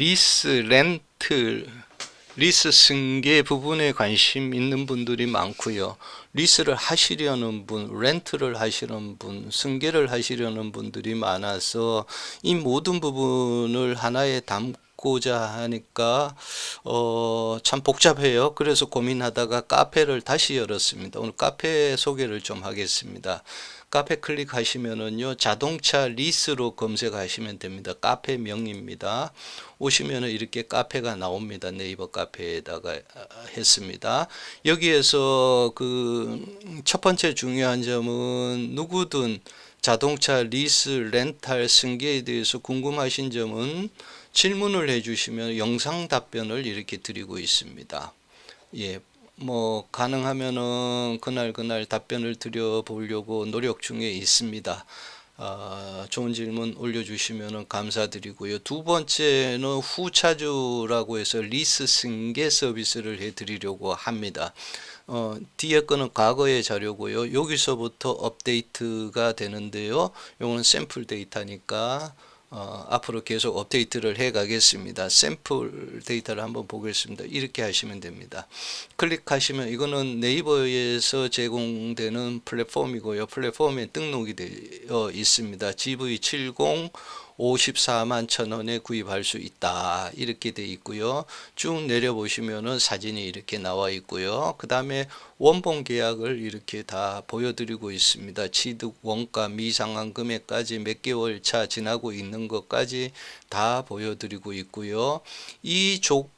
리스 렌트 리스 승계 부분에 관심 있는 분들이 많고요. 리스를 하시려는 분, 렌트를 하시는 분, 승계를 하시려는 분들이 많아서 이 모든 부분을 하나에 담고 자 하니까 어, 참 복잡해요. 그래서 고민하다가 카페를 다시 열었습니다. 오늘 카페 소개를 좀 하겠습니다. 카페 클릭하시면은요 자동차 리스로 검색하시면 됩니다. 카페 명입니다. 오시면은 이렇게 카페가 나옵니다. 네이버 카페에다가 아, 했습니다. 여기에서 그 첫 번째 중요한 점은 누구든 자동차 리스 렌탈 승계에 대해서 궁금하신 점은 질문을 해주시면 영상 답변을 이렇게 드리고 있습니다. 예, 뭐 가능하면은 그날 그날 답변을 드려 보려고 노력 중에 있습니다. 아, 좋은 질문 올려주시면 감사드리고요. 두 번째는 후차주라고 해서 리스 승계 서비스를 해드리려고 합니다. 어, 뒤에 거는 과거의 자료고요. 여기서부터 업데이트가 되는데요. 요거는 샘플 데이터니까 어, 앞으로 계속 업데이트를 해 가겠습니다. 샘플 데이터를 한번 보겠습니다. 이렇게 하시면 됩니다. 클릭하시면 이거는 네이버에서 제공되는 플랫폼이고요. 플랫폼에 등록이 되어 있습니다. GV70 54만 천 원에 구입할 수 있다. 이렇게 돼 있고요. 쭉 내려 보시면은 사진이 이렇게 나와 있고요. 그 다음에 원본 계약을 이렇게 다 보여드리고 있습니다. 취득 원가 미상한 금액까지 몇 개월 차 지나고 있는 것까지 다 보여드리고 있고요. 이 조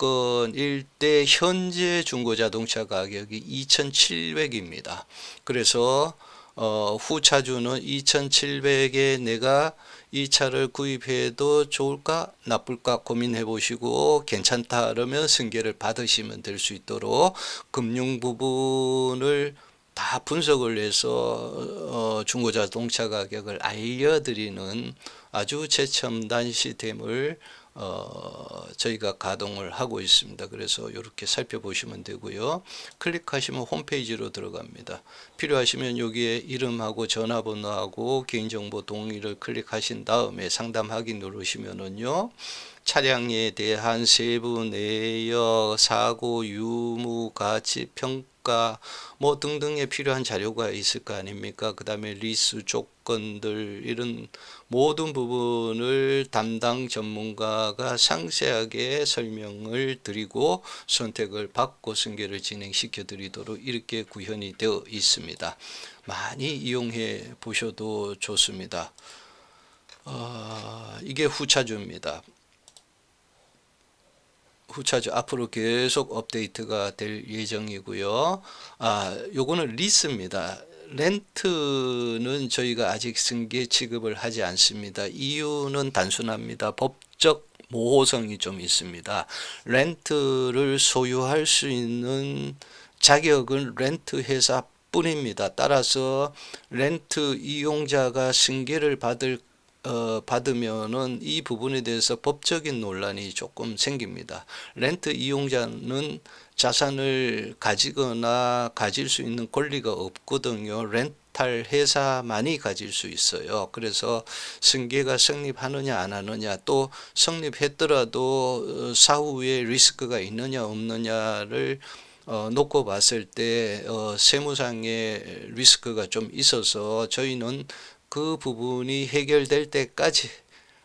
건일 때 현재 중고자동차 가격이 2,700입니다. 그래서 어, 후차주는 2,700에 내가 이 차를 구입해도 좋을까 나쁠까 고민해 보시고 괜찮다 그러면 승계를 받으시면 될 수 있도록 금융 부분을 다 분석을 해서 어, 중고자동차 가격을 알려드리는 아주 최첨단 시스템을 어, 저희가 가동을 하고 있습니다. 그래서 이렇게 살펴보시면 되고요. 클릭하시면 홈페이지로 들어갑니다. 필요하시면 여기에 이름하고 전화번호하고 개인정보 동의를 클릭하신 다음에 상담 확인 누르시면은요. 차량에 대한 세부 내역, 사고 유무, 가치 평가 뭐 등등에 필요한 자료가 있을 거 아닙니까? 그다음에 리스 조건들 이런 모든 부분을 담당 전문가가 상세하게 설명을 드리고 선택을 받고 승계를 진행시켜 드리도록 이렇게 구현이 되어 있습니다. 많이 이용해 보셔도 좋습니다. 어, 이게 후차주입니다. 후차주 앞으로 계속 업데이트가 될 예정이고요. 아, 요거는 리스입니다. 렌트는 저희가 아직 승계 취급을 하지 않습니다. 이유는 단순합니다. 법적 모호성이 좀 있습니다. 렌트를 소유할 수 있는 자격은 렌트 회사 뿐입니다. 따라서 렌트 이용자가 승계를 받을 어, 받으면은 이 부분에 대해서 법적인 논란이 조금 생깁니다. 렌트 이용자는 자산을 가지거나 가질 수 있는 권리가 없거든요. 렌탈 회사만이 가질 수 있어요. 그래서 승계가 성립하느냐 안 하느냐 또 성립했더라도 어, 사후에 리스크가 있느냐 없느냐를 어, 놓고 봤을 때 어, 세무상의 리스크가 좀 있어서 저희는 그 부분이 해결될 때까지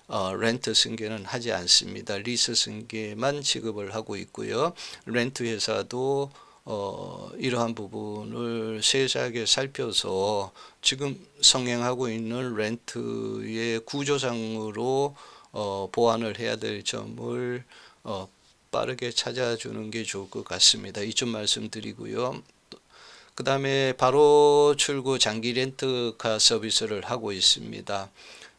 어, 렌트 승계는 하지 않습니다. 리스 승계만 지급을 하고 있고요. 렌트 회사도 어, 이러한 부분을 세세하게 살펴서 지금 성행하고 있는 렌트의 구조상으로 어, 보완을 해야 될 점을 어, 빠르게 찾아주는 게 좋을 것 같습니다. 이점 말씀드리고요. 그 다음에 바로 출구 장기 렌트카 서비스를 하고 있습니다.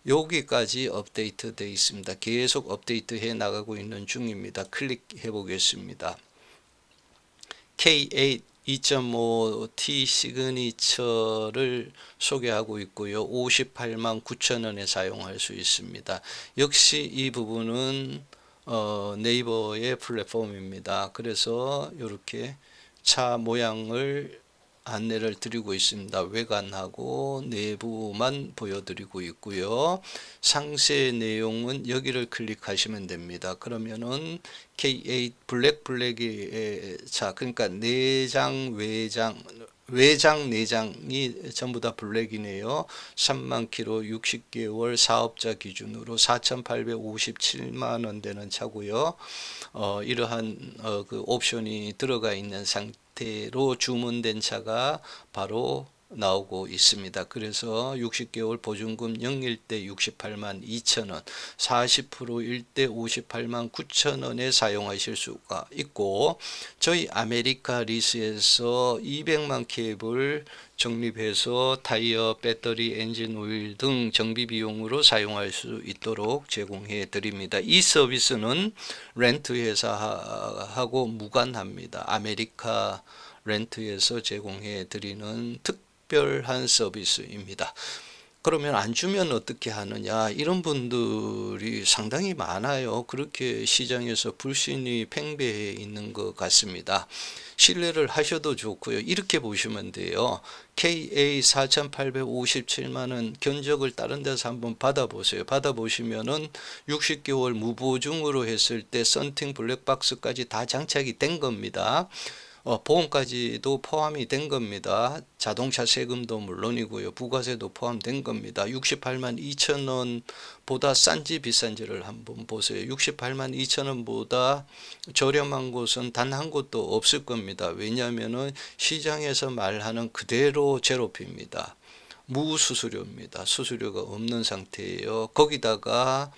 여기까지 업데이트 되어 있습니다. 계속 업데이트 해 나가고 있는 중입니다. 클릭해 보겠습니다. K8 2.5T 시그니처를 소개하고 있고요. 58만 9천 원에 사용할 수 있습니다. 역시 이 부분은 어, 네이버의 플랫폼입니다. 그래서 이렇게 차 모양을 안내를 드리고 있습니다. 외관하고 내부만 보여드리고 있고요. 상세 내용은 여기를 클릭하시면 됩니다. 그러면은 K8 블랙 블랙이 자 그러니까 내장 외장 외장 내장이 전부 다 블랙이네요. 3만 킬로 60개월 사업자 기준으로 4,857만 원 되는 차고요. 어, 이러한 어, 그 옵션이 들어가 있는 상태 로 주문된 차가 바로 나오고 있습니다. 그래서 60개월 보증금 0일 때 68만 2천 원, 40%일 때 58만 9천 원에 사용하실 수가 있고 저희 아메리카 리스에서 200만 캡을 적립해서 타이어, 배터리, 엔진 오일 등 정비 비용으로 사용할 수 있도록 제공해 드립니다. 이 서비스는 렌트 회사하고 무관합니다. 아메리카 렌트에서 제공해 드리는 특 별한 서비스입니다. 그러면 안 주면 어떻게 하느냐 이런 분들이 상당히 많아요. 그렇게 시장에서 불신이 팽배해 있는 것 같습니다. 신뢰를 하셔도 좋고요. 이렇게 보시면 돼요. KA 4,857만 원 견적을 다른 데서 한번 받아보세요. 받아보시면은 60개월 무보증으로 했을 때 썬팅 블랙박스까지 다 장착이 된 겁니다. 어, 보험까지도 포함이 된 겁니다. 자동차 세금도 물론이고요. 부가세도 포함된 겁니다. 68만 2천 원보다 싼지 비싼지를 한번 보세요. 68만 2천 원보다 저렴한 곳은 단 한 곳도 없을 겁니다. 왜냐하면은 시장에서 말하는 그대로 제로피입니다. 무수수료입니다. 수수료가 없는 상태예요. 거기다가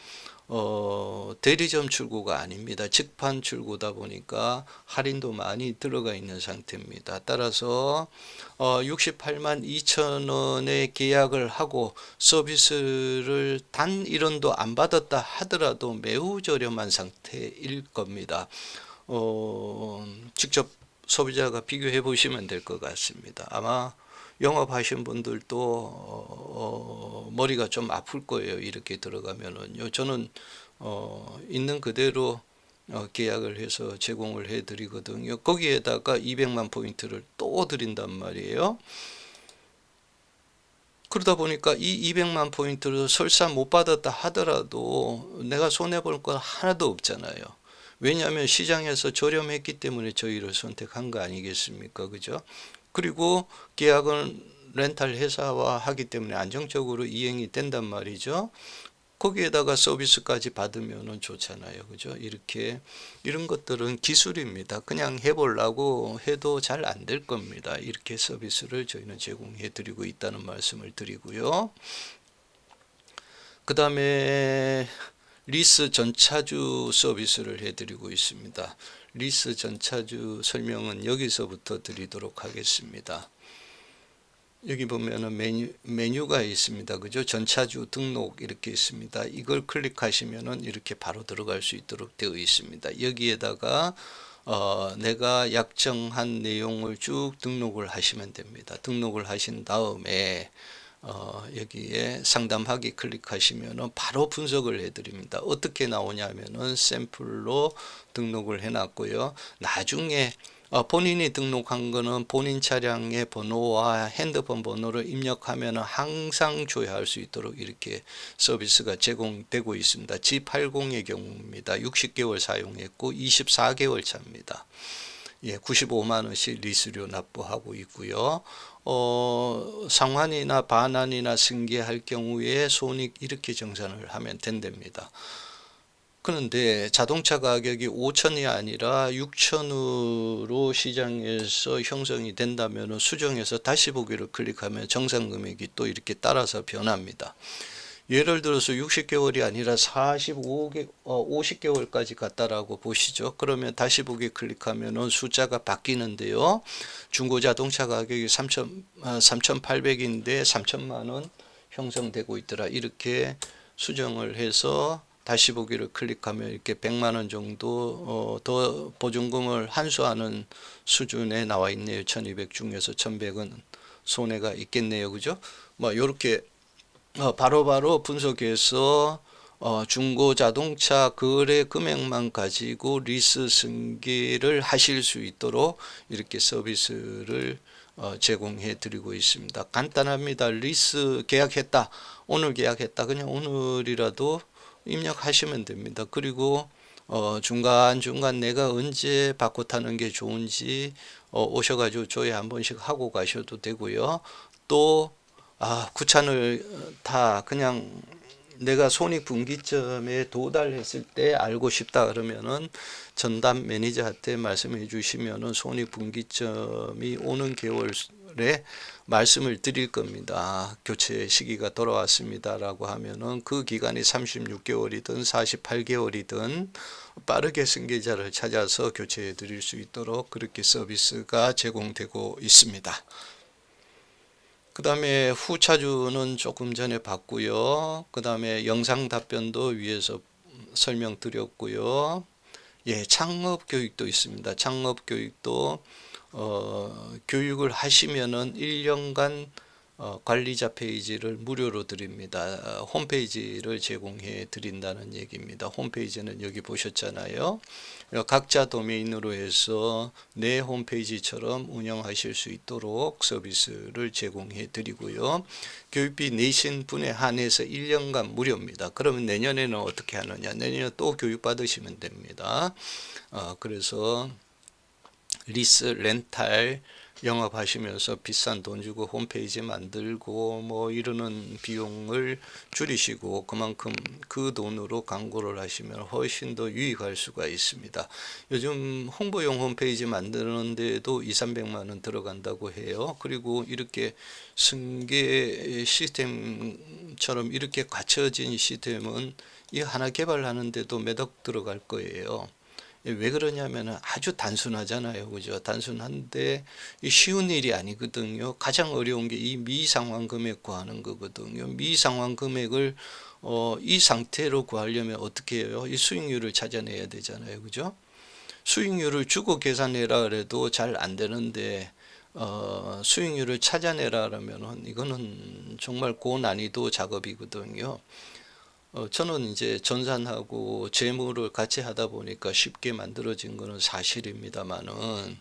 어, 대리점 출고가 아닙니다. 직판 출고다 보니까 할인도 많이 들어가 있는 상태입니다. 따라서 어, 68만 2천 원에 계약을 하고 서비스를 단 1원도 안 받았다 하더라도 매우 저렴한 상태일 겁니다. 어, 직접 소비자가 비교해 보시면 될 것 같습니다. 아마 영업하신 분들도 어, 어, 머리가 좀 아플 거예요. 이렇게 들어가면은요. 저는 어, 있는 그대로 어, 계약을 해서 제공을 해 드리거든요. 거기에다가 200만 포인트를 또 드린단 말이에요. 그러다 보니까 이 200만 포인트를 설사 못 받았다 하더라도 내가 손해 볼 건 하나도 없잖아요. 왜냐하면 시장에서 저렴했기 때문에 저희를 선택한 거 아니겠습니까? 그죠? 그리고 계약은 렌탈 회사와 하기 때문에 안정적으로 이행이 된단 말이죠. 거기에다가 서비스까지 받으면 좋잖아요. 그죠? 이렇게 이런 것들은 기술입니다. 그냥 해 보려고 해도 잘 안 될 겁니다. 이렇게 서비스를 저희는 제공해 드리고 있다는 말씀을 드리고요. 그 다음에 리스 전차주 서비스를 해 드리고 있습니다. 리스 전차주 설명은 여기서부터 드리도록 하겠습니다. 여기 보면은 메뉴, 메뉴가 있습니다. 그죠? 전차주 등록 이렇게 있습니다. 이걸 클릭하시면은 이렇게 바로 들어갈 수 있도록 되어 있습니다. 여기에다가 어, 내가 약정한 내용을 쭉 등록을 하시면 됩니다. 등록을 하신 다음에 어, 여기에 상담하기 클릭하시면은 바로 분석을 해드립니다. 어떻게 나오냐면은 샘플로 등록을 해놨고요. 나중에 어, 본인이 등록한 거는 본인 차량의 번호와 핸드폰 번호를 입력하면 항상 조회할 수 있도록 이렇게 서비스가 제공되고 있습니다. G80의 경우입니다. 60개월 사용했고 24개월 차입니다. 예, 95만 원씩 리스료 납부하고 있고요. 어, 상환이나 반환이나 승계할 경우에 손익 이렇게 정산을 하면 된답니다. 그런데 자동차 가격이 5천이 아니라 6천으로 시장에서 형성이 된다면 수정해서 다시 보기를 클릭하면 정상 금액이 또 이렇게 따라서 변합니다. 예를 들어서 60개월이 아니라 45개, 어, 50개월까지 갔다라고 보시죠. 그러면 다시 보기 클릭하면은 숫자가 바뀌는데요. 중고 자동차 가격이 3천, 아, 3,800인데 3천만 원 형성되고 있더라. 이렇게 수정을 해서 다시 보기를 클릭하면 이렇게 100만 원 정도 어, 더 보증금을 환수하는 수준에 나와 있네요. 1200 중에서 1100은 손해가 있겠네요. 그죠? 뭐 요렇게 어, 바로 바로 분석해서 어, 중고 자동차 거래 금액만 가지고 리스 승계를 하실 수 있도록 이렇게 서비스를 어, 제공해 드리고 있습니다. 간단합니다. 리스 계약했다. 오늘 계약했다. 그냥 오늘이라도 입력하시면 됩니다. 그리고 어, 중간중간 내가 언제 바꿔 타는 게 좋은지 어, 오셔가지고 조회 한 번씩 하고 가셔도 되고요. 또 아, 구찬을 다 그냥 내가 손익분기점에 도달했을 때 알고 싶다 그러면은 전담 매니저한테 말씀해 주시면은 손익분기점이 오는 개월에 말씀을 드릴 겁니다. 교체 시기가 돌아왔습니다라고 하면은 그 기간이 36개월이든 48개월이든 빠르게 승계자를 찾아서 교체해 드릴 수 있도록 그렇게 서비스가 제공되고 있습니다. 그 다음에 후차주는 조금 전에 봤고요. 그 다음에 영상 답변도 위에서 설명드렸고요. 예, 창업 교육도 있습니다. 창업 교육도 어, 교육을 하시면은 1년간 어, 관리자 페이지를 무료로 드립니다. 어, 홈페이지를 제공해 드린다는 얘기입니다. 홈페이지는 여기 보셨잖아요. 어, 각자 도메인으로 해서 내 홈페이지처럼 운영하실 수 있도록 서비스를 제공해 드리고요. 교육비 내신 분에 한해서 1년간 무료입니다. 그러면 내년에는 어떻게 하느냐? 내년에 또 교육 받으시면 됩니다. 어, 그래서 리스 렌탈 영업하시면서 비싼 돈 주고 홈페이지 만들고 뭐 이러는 비용을 줄이시고 그만큼 그 돈으로 광고를 하시면 훨씬 더 유익할 수가 있습니다. 요즘 홍보용 홈페이지 만드는데도 2, 300만 원 들어간다고 해요. 그리고 이렇게 승계 시스템처럼 이렇게 갖춰진 시스템은 이 하나 개발하는데도 몇 억 들어갈 거예요. 왜 그러냐면 아주 단순하잖아요. 그죠? 단순한데 이 쉬운 일이 아니거든요. 가장 어려운 게 이 미상환 금액 구하는 거거든요. 미상환 금액을 어, 이 상태로 구하려면 어떻게 해요? 이 수익률을 찾아내야 되잖아요. 그죠? 수익률을 주고 계산해라 그래도 잘 안 되는데 어, 수익률을 찾아내라 그러면은 이거는 정말 고난이도 작업이거든요. 어, 저는 이제 전산하고 재무를 같이 하다 보니까 쉽게 만들어진 거는 사실입니다만은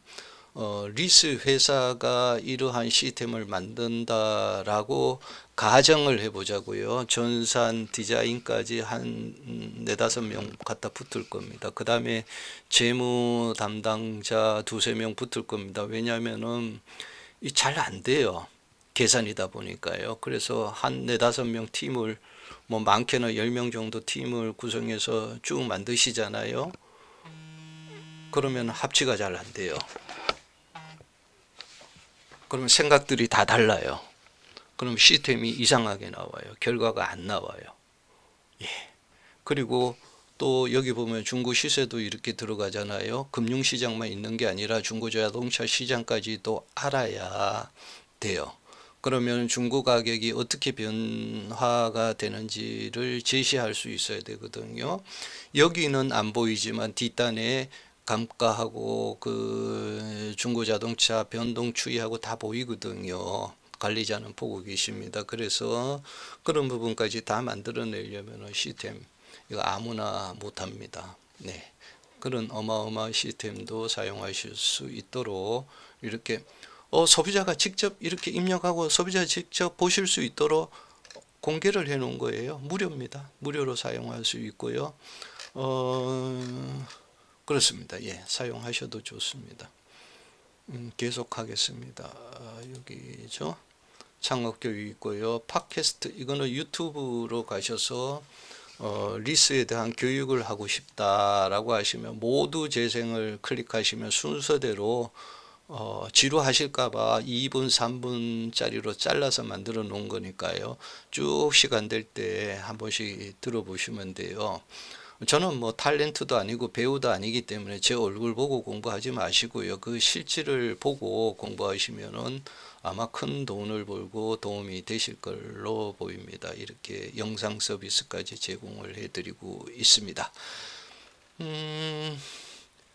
어, 리스 회사가 이러한 시스템을 만든다라고 가정을 해보자고요. 전산 디자인까지 한 네다섯 명 갖다 붙을 겁니다. 그 다음에 재무 담당자 두세 명 붙을 겁니다. 왜냐하면은 잘 안 돼요. 계산이다 보니까요. 그래서 한 네다섯 명 팀을 뭐 많게는 10명 정도 팀을 구성해서 쭉 만드시잖아요. 그러면 합치가 잘 안 돼요. 그러면 생각들이 다 달라요. 그럼 시스템이 이상하게 나와요. 결과가 안 나와요. 예. 그리고 또 여기 보면 중고 시세도 이렇게 들어가잖아요. 금융 시장만 있는 게 아니라 중고 자동차 시장까지도 알아야 돼요. 그러면 중고 가격이 어떻게 변화가 되는지를 제시할 수 있어야 되거든요. 여기는 안 보이지만 뒷단에 감가하고 그 중고 자동차 변동 추이하고 다 보이거든요. 관리자는 보고 계십니다. 그래서 그런 부분까지 다 만들어내려면 시스템 이거 아무나 못합니다. 네. 그런 어마어마한 시스템도 사용하실 수 있도록 이렇게 어, 소비자가 직접 이렇게 입력하고 소비자 직접 보실 수 있도록 공개를 해 놓은 거예요. 무료입니다. 무료로 사용할 수 있고요. 어, 그렇습니다. 예, 사용하셔도 좋습니다. 음, 계속하겠습니다. 아, 여기죠. 창업 교육 있고요. 팟캐스트 이거는 유튜브로 가셔서 어, 리스에 대한 교육을 하고 싶다라고 하시면 모두 재생을 클릭하시면 순서대로 어, 지루하실까봐 2분, 3분짜리로 잘라서 만들어 놓은 거니까요. 쭉 시간 될 때 한 번씩 들어보시면 돼요. 저는 뭐 탤런트도 아니고 배우도 아니기 때문에 제 얼굴 보고 공부하지 마시고요. 그 실질을 보고 공부하시면은 아마 큰 돈을 벌고 도움이 되실 걸로 보입니다. 이렇게 영상 서비스까지 제공을 해드리고 있습니다. 음,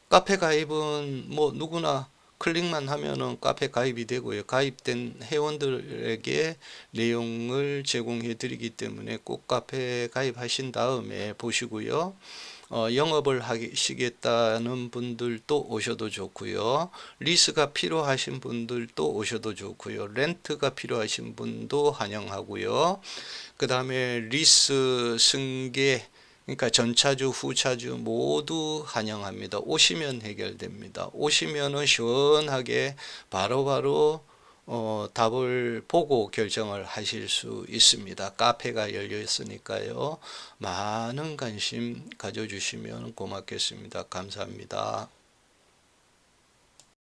카페 가입은 뭐 누구나 클릭만 하면은 카페 가입이 되고요. 가입된 회원들에게 내용을 제공해 드리기 때문에 꼭 카페 가입하신 다음에 보시고요. 어, 영업을 하시겠다는 분들도 오셔도 좋고요. 리스가 필요하신 분들도 오셔도 좋고요. 렌트가 필요하신 분도 환영하고요. 그 다음에 리스 승계 그러니까 전차주, 후차주 모두 환영합니다. 오시면 해결됩니다. 오시면은 시원하게 바로 바로 어, 답을 보고 결정을 하실 수 있습니다. 카페가 열려 있으니까요. 많은 관심 가져주시면 고맙겠습니다. 감사합니다.